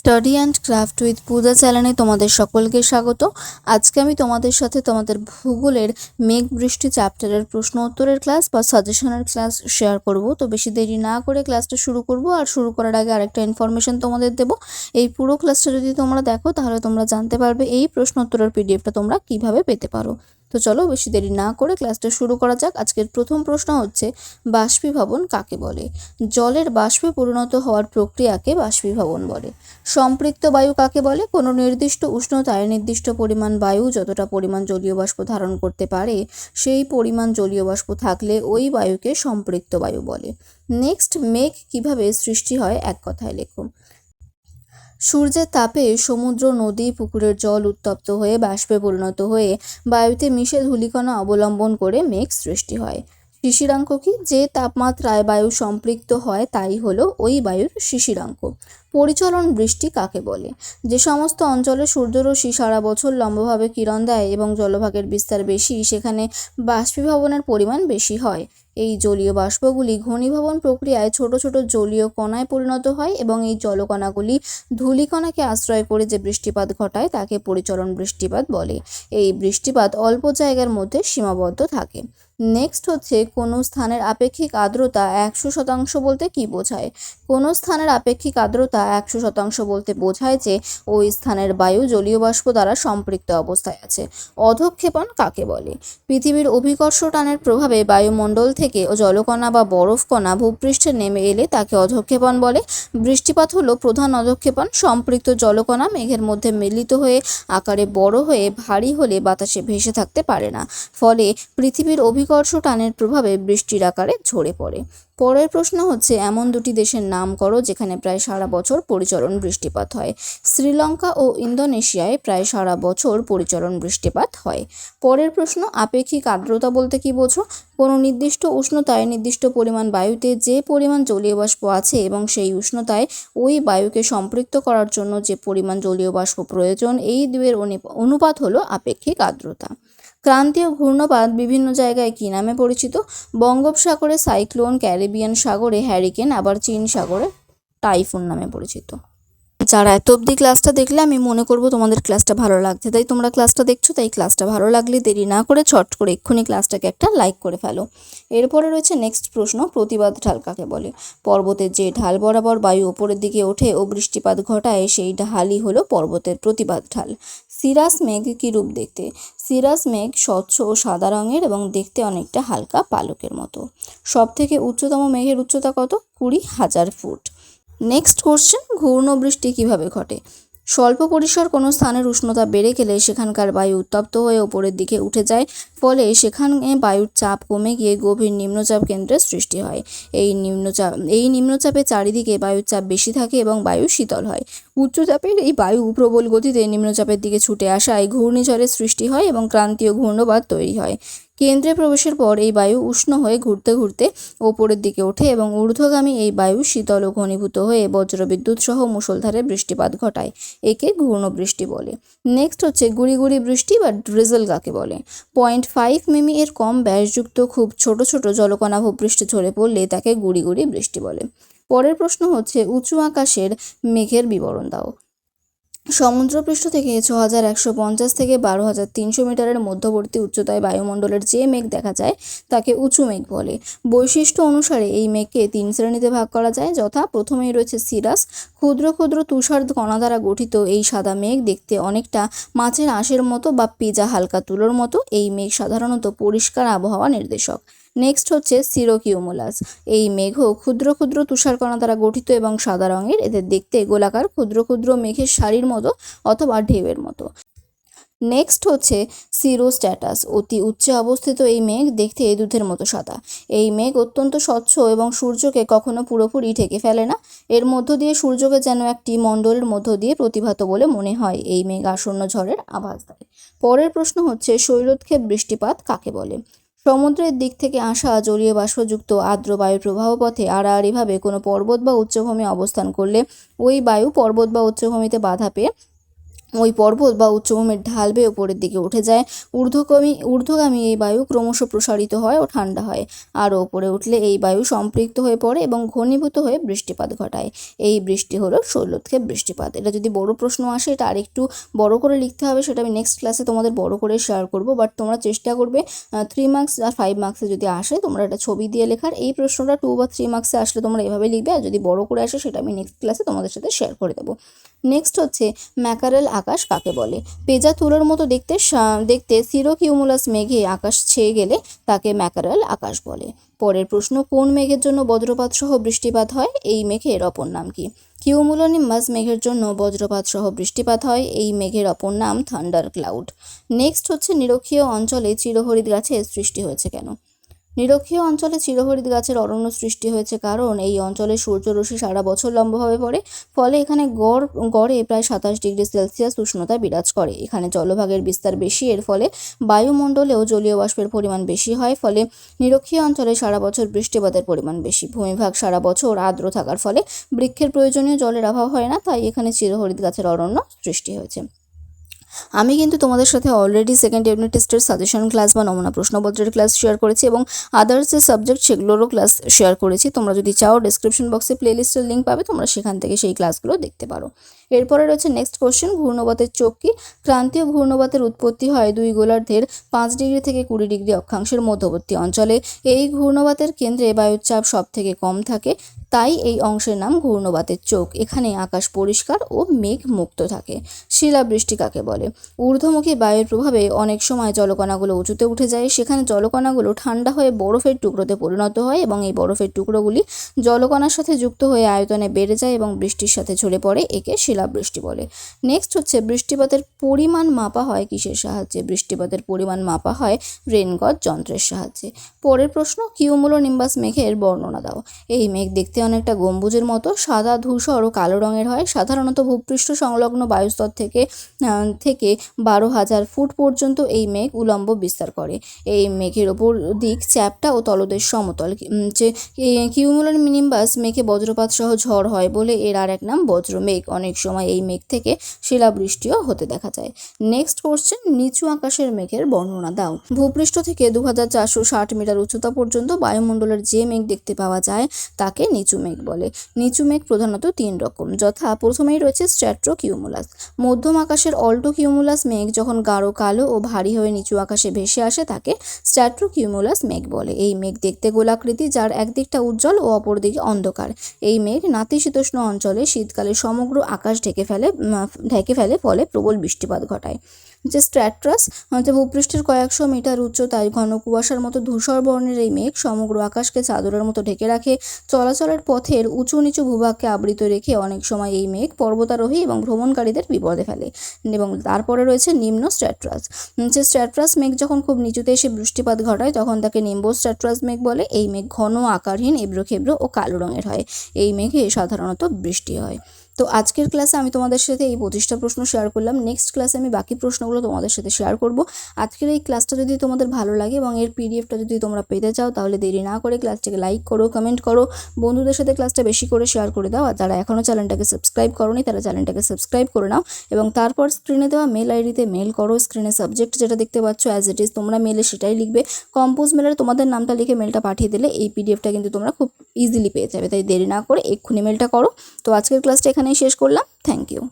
Study and craft with Puja চ্যানেলে তোমাদের সকলকে স্বাগত। আজকে আমি তোমাদের সাথে তোমাদের ভূগোলের মেঘ বৃষ্টি চ্যাপ্টারের প্রশ্ন উত্তরের ক্লাস বা সাজেশনের ক্লাস শেয়ার করব। তো বেশি দেরি না করে ক্লাসটা শুরু করব আর শুরু করার আগে আরেকটা ইনফরমেশন তোমাদের দেব। এই পুরো ক্লাসটা যদি তোমরা দেখো তাহলে তোমরা জানতে পারবে এই প্রশ্ন উত্তরের পিডিএফটা তোমরা কীভাবে পেতে পারো। তো চলো বেশি দেরি না করে ক্লাসটা শুরু করা যাক। আজকের প্রথম প্রশ্ন হচ্ছে, বাষ্পীভবন কাকে বলে? জলের বাষ্পে পরিণত হওয়ার প্রক্রিয়াকে বাষ্পীভবন বলে। সম্পৃক্ত বায়ু কাকে বলে? কোনো নির্দিষ্ট উষ্ণতায় নির্দিষ্ট পরিমাণ বায়ু যতটা পরিমাণ জলীয় বাষ্প ধারণ করতে পারে, সেই পরিমাণ জলীয় বাষ্প থাকলে ওই বায়ুকে সম্পৃক্ত বায়ু বলে। নেক্সট, মেঘ কীভাবে সৃষ্টি হয়? এক কথায় লেখো। সূর্যের তাপে সমুদ্র, নদী, পুকুরের জল উত্তপ্ত হয়ে বাষ্পে পরিণত হয়ে বায়ুতে মিশে ধূলিকণা অবলম্বন করে মেঘ সৃষ্টি হয়। শিশিরাঙ্ক কি? যে তাপমাত্রায় বায়ু সম্পৃক্ত হয়, তাই হলো ওই বায়ুর শিশিরাঙ্ক। পরিচলন বৃষ্টি কাকে বলে? যে সমস্ত অঞ্চলে সূর্যরশ্মি সারা বছর লম্বভাবে কিরণ দেয় এবং জলভাগের বিস্তার বেশি, সেখানে বাষ্পীভবনের পরিমাণ বেশি হয়। এই জলীয় বাষ্পগুলি ঘনীভবন প্রক্রিয়ায় ছোট ছোট জলীয় কণায় পরিণত হয় এবং এই জলকণাগুলি ধূলিকণাকে আশ্রয় করে যে বৃষ্টিপাত ঘটায় তাকে পরিচলন বৃষ্টিপাত বলে। এই বৃষ্টিপাত অল্প জায়গার মধ্যে সীমাবদ্ধ থাকে। নেক্সট হচ্ছে, কোনো স্থানের আপেক্ষিক আর্দ্রতা একশো শতাংশ বলতে কি বোঝায়? কোনো স্থানের আপেক্ষিক আর্দ্রতা একশো শতাংশ বলতে বোঝায় যে ওই স্থানের বায়ু জলীয় বাষ্প দ্বারা সম্পৃক্ত অবস্থায় আছে। অধক্ষেপণ কাকে বলে? পৃথিবীর অভিকর্ষ টানের প্রভাবে বায়ুমণ্ডল থেকে ও জলকণা বা বরফকণা ভূপৃষ্ঠে নেমে এলে তাকে অধক্ষেপণ বলে। বৃষ্টিপাত হলো প্রধান অধক্ষেপণ। সম্পৃক্ত জলকণা মেঘের মধ্যে মিলিত হয়ে, আকারে বড় হয়ে, ভারী হলে বাতাসে ভেসে থাকতে পারে না। ফলে পৃথিবীর অভিকর্ষ টানের প্রভাবে বৃষ্টির আকারে ঝরে পড়ে। পরের প্রশ্ন হচ্ছে, এমন দুটি দেশের নাম করো যেখানে প্রায় সারা বছর পরিচলন বৃষ্টিপাত হয়। শ্রীলঙ্কা ও ইন্দোনেশিয়ায় প্রায় সারা বছর পরিচলন বৃষ্টিপাত হয়। পরের প্রশ্ন, আপেক্ষিক আর্দ্রতা বলতে কি বোঝো? কোনো নির্দিষ্ট উষ্ণতায় নির্দিষ্ট পরিমাণ বায়ুতে যে পরিমাণ জলীয় বাষ্প আছে এবং সেই উষ্ণতায় ওই বায়ুকে সম্পৃক্ত করার জন্য যে পরিমাণ জলীয় বাষ্প প্রয়োজন, এই দুয়ের অনুপ- অনুপাত হলো আপেক্ষিক আর্দ্রতা। ক্রান্তীয় ঘূর্ণপাত বিভিন্ন জায়গায় কী নামে পরিচিত? বঙ্গোপসাগরে সাইক্লোন, ক্যারিবিয়ান সাগরে হ্যারিকেন, আবার চীন সাগরে টাইফুন নামে পরিচিত। যারা এত অবধি ক্লাসটা দেখলে আমি মনে করব তোমাদের ক্লাসটা ভালো লাগছে। তাই তোমরা ক্লাসটা দেখছ, তাই ক্লাসটা ভালো লাগলে দেরি না করে ছট করে এক্ষুনি ক্লাসটাকে একটা লাইক করে ফেলো। এরপরে রয়েছে নেক্সট প্রশ্ন, প্রতিবাদ ঢাল কাকে বলে? পর্বতের যে ঢাল বরাবর বায়ু ওপরের দিকে ওঠে ও বৃষ্টিপাত ঘটায়, সেই ঢালই হলো পর্বতের প্রতিবাদ ঢাল। সিরাস মেঘ কী রূপ দেখতে? সিরাস মেঘ স্বচ্ছ ও সাদা রঙের এবং দেখতে অনেকটা হালকা পালকের মতো। সবথেকে উচ্চতম মেঘের উচ্চতা কত? কুড়ি হাজার ফুট। নেক্সট কোশ্চেন ঘূর্ণবৃষ্টি কীভাবে ঘটে? স্বল্প পরিসর কোনো স্থানের উষ্ণতা বেড়ে গেলে সেখানকার বায়ু উত্তপ্ত হয়ে ওপরের দিকে উঠে যায়, ফলে সেখানে বায়ুর চাপ কমে গিয়ে গভীর নিম্নচাপ কেন্দ্রের সৃষ্টি হয়। এই নিম্নচাপ, এই নিম্নচাপের চারিদিকে বায়ুর চাপ বেশি থাকে এবং বায়ু শীতল হয়। উচ্চচাপের এই বায়ু প্রবল গতিতে নিম্নচাপের দিকে ছুটে আসায় ঘূর্ণিঝড়ের সৃষ্টি হয় এবং ক্রান্তীয় ঘূর্ণবাদ তৈরি হয়। কেন্দ্রে প্রবেশের পর এই বায়ু উষ্ণ হয়ে ঘুরতে ঘুরতে ওপরের দিকে ওঠে এবং ঊর্ধ্বগামী এই বায়ু শীতল ও ঘনীভূত হয়ে বজ্রবিদ্যুৎ সহ মুষলধারে বৃষ্টিপাত ঘটায়, একে ঘূর্ণবৃষ্টি বলে। নেক্সট হচ্ছে গুড়ি গুড়ি বৃষ্টি বা ড্রিজল কাকে বলে। পয়েন্ট ফাইভ মিমি এর কম ব্যাসযুক্ত খুব ছোট ছোট জলকণা ভূপৃষ্ঠে ঝরে পড়লে তাকে গুড়ি গুড়ি বৃষ্টি বলে। পরের প্রশ্ন হচ্ছে, উঁচু আকাশের মেঘের বিবরণ দাও। সমুদ্রপৃষ্ঠ থেকে ছ হাজার একশো পঞ্চাশ থেকে বারো হাজার তিনশো মিটারের মধ্যবর্তী উচ্চতায় বায়ুমণ্ডলের যে মেঘ দেখা যায়, তাকে উঁচু মেঘ বলে। বৈশিষ্ট্য অনুসারে এই মেঘকে তিন শ্রেণীতে ভাগ করা যায়, যথা প্রথমেই রয়েছে সিরাস। ক্ষুদ্র ক্ষুদ্র তুষার কণা দ্বারা গঠিত এই সাদা মেঘ দেখতে অনেকটা মাছের আঁশের মতো বা পেঁজা হালকা তুলোর মতো। এই মেঘ সাধারণত পরিষ্কার আবহাওয়া নির্দেশক। নেক্সট হচ্ছে সিরোকিউমুলাস এই মেঘও ক্ষুদ্র ক্ষুদ্র তুষারকণা দ্বারা গঠিত এবং সাদা রঙের। এদের দেখতে গোলাকার, ক্ষুদ্র ক্ষুদ্র মেঘের শাড়ির মতো অথবা ঢেউয়ের মতো। নেক্সট হচ্ছে সিরোস্ট্যাটাস অতি উচ্চে অবস্থিত এই মেঘ দেখতে দুধের মতো সাদা। এই মেঘ অত্যন্ত স্বচ্ছ এবং সূর্যকে কখনো পুরোপুরি ঢেকে ফেলে না। এর মধ্য দিয়ে সূর্যকে যেন একটি মণ্ডলের মধ্য দিয়ে প্রতিভাত বলে মনে হয়। এই মেঘ আসন্ন ঝড়ের আভাস দেয়। পরের প্রশ্ন হচ্ছে শৈরোৎক্ষেপ বৃষ্টিপাত কাকে বলে? সমুদ্রের দিক থেকে আসা জলীয় বাষ্পযুক্ত আর্দ্র বায়ু প্রবাহ পথে আড়াআড়িভাবে কোনো পর্বত বা উচ্চভূমি অবস্থান করলে ওই বায়ু পর্বত বা উচ্চভূমিতে বাধা পেয়ে ওই পর্বত বা উচ্চভূমির ঢাল বেয়ে ওপরের দিকে উঠে যায়। ঊর্ধ্বগামী ঊর্ধ্বগামী এই বায়ু ক্রমশ প্রসারিত হয় ও ঠান্ডা হয়। আরও ওপরে উঠলে এই বায়ু সম্পৃক্ত হয়ে পড়ে এবং ঘনীভূত হয়ে বৃষ্টিপাত ঘটায়। এই বৃষ্টি হলো শৈলক্ষেপ বৃষ্টিপাত। এটা যদি বড় প্রশ্ন আসে, এটা আরেকটু বড় করে লিখতে হবে, সেটা আমি নেক্সট ক্লাসে তোমাদের বড় করে শেয়ার করব। বাট তোমরা চেষ্টা করবে থ্রি মার্কস আর ফাইভ মার্কসে যদি আসে, তোমরা এটা ছবি দিয়ে লেখার। এই প্রশ্নটা টু বা থ্রি মার্কসে আসলে তোমরা এভাবে লিখবে, আর যদি বড় করে আসে, সেটা আমি নেক্সট ক্লাসে তোমাদের সাথে শেয়ার করে দেবো। নেক্সট হচ্ছে ম্যাকারেল আকাশ কাকে বলে? পেজা তুলোর মতো দেখতে দেখতে সিরোকিউমুলাস মেঘে আকাশ ছেয়ে গেলে তাকে ম্যাকারাল আকাশ বলে। পরের প্রশ্ন, কোন মেঘের জন্য বজ্রপাত সহ বৃষ্টিপাত হয়? এই মেঘের অপর নাম কি? কিউমুলোনিমাস মেঘের জন্য বজ্রপাত সহ বৃষ্টিপাত হয়। এই মেঘের অপর নাম থান্ডার ক্লাউড। নেক্সট হচ্ছে, নিরক্ষীয় অঞ্চলে চিরহরিৎ গাছের সৃষ্টি হয়েছে কেন? নিরক্ষীয় অঞ্চলে চিরহরিৎ গাছের অরণ্য সৃষ্টি হয়েছে কারণ এই অঞ্চলে সূর্যরশ্মি সারা বছর লম্বভাবে পড়ে, ফলে এখানে গড়, গড়ে প্রায় সাতাশ ডিগ্রি সেলসিয়াস উষ্ণতা বিরাজ করে। এখানে জলভাগের বিস্তার বেশি, এর ফলে বায়ুমণ্ডলেও জলীয় বাষ্পের পরিমাণ বেশি হয়, ফলে নিরক্ষীয় অঞ্চলে সারা বছর বৃষ্টিপাতের পরিমাণ বেশি। ভূমিভাগ সারা বছর আর্দ্র থাকার ফলে বৃক্ষের প্রয়োজনীয় জলের অভাব হয় না, তাই এখানে চিরহরিৎ গাছের অরণ্য সৃষ্টি হয়েছে। আমি কিন্তু তোমাদের সাথে অলরেডি সেকেন্ড ইউনিট টেস্টের সাজেশন ক্লাস বা নমুনা প্রশ্নপত্রের ক্লাস শেয়ার করেছি এবং আদার্স যে সাবজেক্ট সেগুলোরও ক্লাস শেয়ার করেছি। তোমরা যদি চাও ডিসক্রিপশন বক্সে প্লেলিস্টের লিঙ্ক পাবে, তোমরা সেখান থেকে সেই ক্লাসগুলো দেখতে পারো। এরপরে রয়েছে নেক্সট কোশ্চেন ঘূর্ণবাতের চোখ কি? ক্রান্তীয় ঘূর্ণবাতের উৎপত্তি হয় দুই গোলার্ধের পাঁচ ডিগ্রি থেকে কুড়ি ডিগ্রি অক্ষাংশের মধ্যবর্তী অঞ্চলে। এই ঘূর্ণবাতের কেন্দ্রে বায়ুর চাপ সব থেকে কম থাকে, তাই এই অংশের নাম ঘূর্ণবাতের চোখ। এখানে আকাশ পরিষ্কার ও মেঘ মুক্ত থাকে। শিলাবৃষ্টি কাকে বলে? ঊর্ধ্বমুখী বায়ুর প্রভাবে অনেক সময় জলকণাগুলো উঁচুতে উঠে যায়। সেখানে জলকণাগুলো ঠান্ডা হয়ে বরফের টুকরোতে পরিণত হয় এবং এই বরফের টুকরোগুলি জলকণার সাথে যুক্ত হয়ে আয়তনে বেড়ে যায় এবং বৃষ্টির সাথে ঝরে পড়ে, একে শিলাবৃষ্টি বলে। নেক্সট হচ্ছে বৃষ্টিপাতের পরিমাণ মাপা হয় কিসের সাহায্যে? বৃষ্টিপাতের পরিমাণ মাপা হয় রেনগজ যন্ত্রের সাহায্যে। পরের প্রশ্ন, কিউমুলো নিম্বাস মেঘের বর্ণনা দাও। এই মেঘ দেখতে অনেকটা গম্বুজের মতো, সাদা, ধূসর ও কালো রঙের হয়। সাধারণত ভূপৃষ্ঠ সংলগ্ন বায়ুস্তর থেকে থেকে বারো হাজার ফুট পর্যন্ত এই মেঘ উলম্ব বিস্তার করে। এই মেঘের ওপর দিক চ্যাপ্টা ও তলদেশ সমতল। যে কিউমুলার মিনিম্বাস মেঘে বজ্রপাত সহ ঝড় হয় বলে এর আর এক নাম বজ্র মেঘ অনেক সময় এই মেঘ থেকে শিলাবৃষ্টিও হতে দেখা যায়। নেক্সট কোশ্চেন নিচু আকাশের মেঘের বর্ণনা দাও। ভূপৃষ্ঠ থেকে দু হাজার চারশো ষাট মিটার উচ্চতা পর্যন্ত বায়ুমণ্ডলের যে মেঘ দেখতে পাওয়া যায়, তাকে নিচু মেঘ বলে। নিচু মেঘ প্রধানত তিন রকম, যথা প্রথমেই রয়েছে স্ট্র্যাট্রো কিউমুলাস মধ্যম আকাশের অল্টো কিউমুলাস মেঘ যখন গাঢ়, কালো ও ভারী হয়ে নিচু আকাশে ভেসে আসে, তাকে স্ট্র্যাট্রো কিউমুলাস মেঘ বলে। এই মেঘ দেখতে গোলাকৃতি, যার একদিকটা উজ্জ্বল ও অপরদিকে অন্ধকার। এই মেঘ নাতিশীতোষ্ণ অঞ্চলে শীতকালে সমগ্র আকাশ ঢেকে ফেলে ঢেকে ফেলে ফলে প্রবল বৃষ্টিপাত ঘটায়। যে স্ট্র্যাট্রাস হচ্ছে ভূপৃষ্ঠের কয়েকশো মিটার উচ্চতায় ঘন কুয়াশার মতো ধূসর বর্ণের এই মেঘ সমগ্র আকাশকে চাদরের মতো ঢেকে রাখে। চলাচলের পথের উঁচু নিচু ভূভাগকে আবৃত রেখে অনেক সময় এই মেঘ পর্বতারোহী এবং ভ্রমণকারীদের বিপদে ফেলে। এবং তারপরে রয়েছে নিম্ন স্ট্র্যাট্রাস। যে স্ট্র্যাট্রাস মেঘ যখন খুব নিচুতে এসে বৃষ্টিপাত ঘটায়, তখন তাকে নিম্ব স্ট্র্যাট্রাস মেঘ বলে। এই মেঘ ঘন, আকারহীন এবড়ো খেবড়ো ও কালো রঙের হয়। এই মেঘে সাধারণত বৃষ্টি হয়। তো আজকের ক্লাসে আমি তোমাদের সাথে এই পঁচিশটা প্রশ্ন শেয়ার করলাম। নেক্সট ক্লাসে আমি বাকি প্রশ্নগুলো তোমাদের সাথে শেয়ার করব। আজকের এই ক্লাসটা যদি তোমাদের ভালো লাগে এবং এর পিডিএফটা যদি তোমরা পেতে চাও, তাহলে দেরি না করে ক্লাসটাকে লাইক করো কমেন্ট করো। বন্ধুদের সাথে ক্লাসটা বেশি করে শেয়ার করে দাও। আর যারা এখনও চ্যানেলটাকে সাবস্ক্রাইব করোনি, তারা চ্যানেলটাকে সাবস্ক্রাইব করে নাও। এবং তারপর স্ক্রিনে দেওয়া মেল আইডিতে মেল করো। স্ক্রিনে সাবজেক্ট যেটা দেখতে পাচ্ছ অ্যাজ ইট ইজ তোমরা মেলে সেটাই লিখবে। কম্পোজ মেলের তোমাদের নামটা লিখে মেলটা পাঠিয়ে দিলে এই পিডিএফটা কিন্তু তোমরা খুব ইজিলি পেয়ে যাবে। তাই দেরি না করে এক্ষুনি মেলটা করো। তো আজকের ক্লাসটা এখানেই শেষ করলাম। Thank you